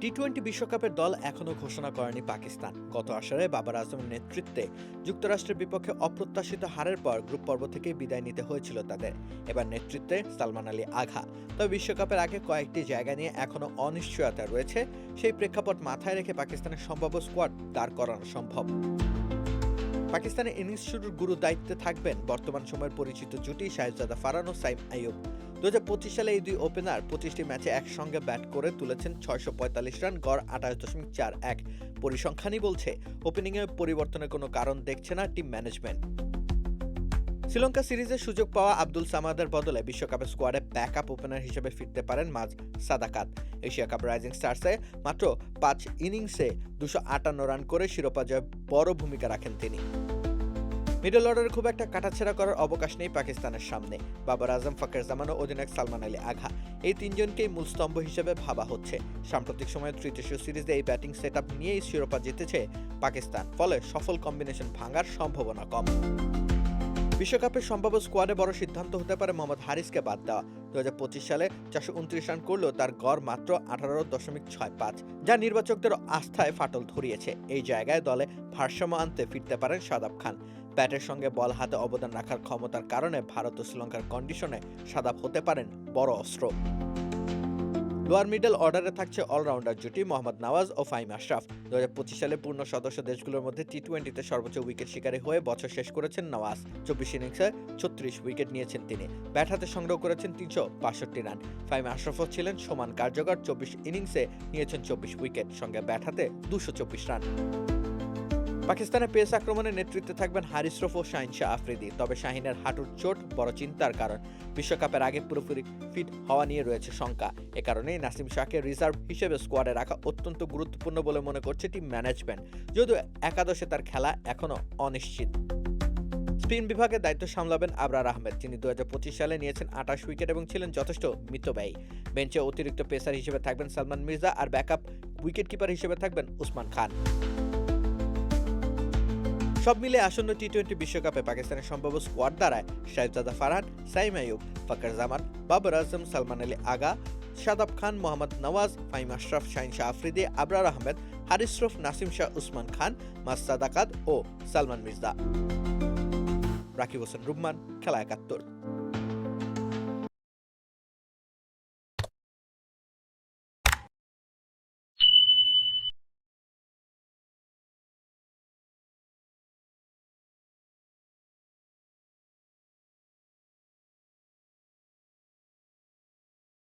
T twenty বিশ্বকাপের দল এখনও ঘোষণা করেনি পাকিস্তান। গত আসরে বাবার আজমের নেতৃত্বে যুক্তরাষ্ট্রের বিপক্ষে অপ্রত্যাশিত হারের পর গ্রুপ পর্ব থেকে বিদায় নিতে হয়েছিল তাদের। এবার নেতৃত্বে সালমান আলী আঘা। তবে বিশ্বকাপের আগে কয়েকটি জায়গা নিয়ে এখনও অনিশ্চয়তা রয়েছে। সেই প্রেক্ষাপট মাথায় রেখে পাকিস্তানের সম্ভাব্য স্কোয়াড দাঁড় করানো সম্ভব। পাকিস্তানের ইনিংস শুরুর গুরু দায়িত্বে থাকবেন বর্তমান সময়ের পরিচিত জুটি শাহজাদা ফারান ও সাইম আইয়ুব। দু হাজার পঁচিশ সালে এই দুই ওপেনার পঁচিশটি ম্যাচে একসঙ্গে ব্যাট করে তুলেছেন ছয়শো পঁয়তাল্লিশ রান, গড় আঠাশ দশমিক চার এক। পরিসংখ্যানই বলছে ওপেনিংয়ে পরিবর্তনের কোনো কারণ দেখছে না টিম ম্যানেজমেন্ট। শ্রীলঙ্কা সিরিজে সুযোগ পাওয়া আব্দুল সামাদের বদলে বিশ্বকাপের স্কোয়াডে ব্যাকআপ ওপেনার হিসেবে ফিরতে পারেন Maaz Sadaqat. Asia cup rising স্টার্সে মাত্র পাঁচ ইনিংসে দুশো আটান্ন রান করে শিরোপা জয়ে বড় ভূমিকা রাখেন তিনি। মিডল অর্ডারে খুব একটা কাটাছেড়া করার অবকাশ নেই পাকিস্তানের সামনে। বাবার আজম ফাকের জামান ও অধিনায়ক সালমান আলী আঘা এই তিনজনকেই মূল স্তম্ভ হিসেবে ভাবা হচ্ছে। সাম্প্রতিক সময়ে তৃতীয় সিরিজে এই ব্যাটিং সেট আপ নিয়েই শিরোপা জিতেছে পাকিস্তান, ফলে সফল কম্বিনেশন ভাঙার সম্ভাবনা কম। বিশ্বকাপের সম্ভাব্য স্কোয়াডে বড় সিদ্ধান্ত হতে পারে মোহাম্মদ হারিসকে বাদ দেওয়া। দু হাজার পঁচিশ সালে চারশো উনত্রিশ রান করলেও তার গড় মাত্র আঠারো দশমিক ছয় পাঁচ, যা নির্বাচকদের আস্থায় ফাটল ধরিয়েছে। এই জায়গায় দলে ভারসাম্য আনতে ফিরতে পারেন সাদাব খান। ব্যাটের সঙ্গে বল হাতে অবদান রাখার ক্ষমতার কারণে ভারত ও শ্রীলঙ্কার কন্ডিশনে সাদাব হতে পারেন বড় অস্ত্র। লোয়ার মিডল অর্ডারে থাকছে অলরাউন্ডার জুটি মোহাম্মদ নওয়াজ ও ফাইম আশরাফ। দু হাজার পঁচিশ সালে পূর্ণ সদস্য দেশগুলোর মধ্যে টি টোয়েন্টিতে সর্বোচ্চ উইকেট শিকারী হয়ে বছর শেষ করেছেন নওয়াজ। চব্বিশ ইনিংসে ছত্রিশ উইকেট নিয়েছেন তিনি। ব্যাট হাতে সংগ্রহ করেছেন তিনশো বাষট্টি রান। ফাইম আশরাফও ছিলেন সমান কার্যকর চব্বিশ ইনিংসে নিয়েছেন চব্বিশ উইকেট, সঙ্গে ব্যাট হাতে দুশো চব্বিশ রান। পাকিস্তানের পেস আক্রমণের নেতৃত্বে থাকবেন হারিসরফ ও শাহিন শাহ আফ্রিদি। তবে শাহিনের হাঁটুর চোট বড় চিন্তার কারণ। বিশ্বকাপের আগে পুরোপুরি ফিট হওয়া নিয়ে রয়েছে শঙ্কা। এ কারণেই নাসিম শাহকে রিজার্ভ হিসেবে স্কোয়াডে রাখা অত্যন্ত গুরুত্বপূর্ণ বলে মনে করছে টিম ম্যানেজমেন্ট। যদিও একাদশে তার খেলা এখনও অনিশ্চিত। স্পিন বিভাগের দায়িত্ব সামলাবেন আবরার আহমেদ। যিনি দু হাজার পঁচিশ সালে নিয়েছেন আটাশ উইকেট এবং ছিলেন যথেষ্ট মিতব্যয়ী। বেঞ্চে অতিরিক্ত পেসার হিসেবে থাকবেন সালমান মির্জা আর ব্যাকআপ উইকেট কিপার হিসেবে থাকবেন উসমান খান। সব মিলে আসন্ন টি টোয়েন্টি বিশ্বকাপে পাকিস্তানের সম্ভাব্য স্কোয়াড দ্বারায় শাহিজাদা ফারহান, সাইম আয়ুব ফকর জামান, বাবর আজম, সালমান আলী আগা শাদাব খান, মোহাম্মদ নওয়াজ ফাইম আশরাফ, শাহিন শাহ আফ্রিদি, আবরার আহমেদ হারিসরফ নাসিম শাহ, উসমান খান মাসাদাকাত ও সালমান মির্জা। রাকিব হোসেন রুম্মান, খেলা একাত্তর।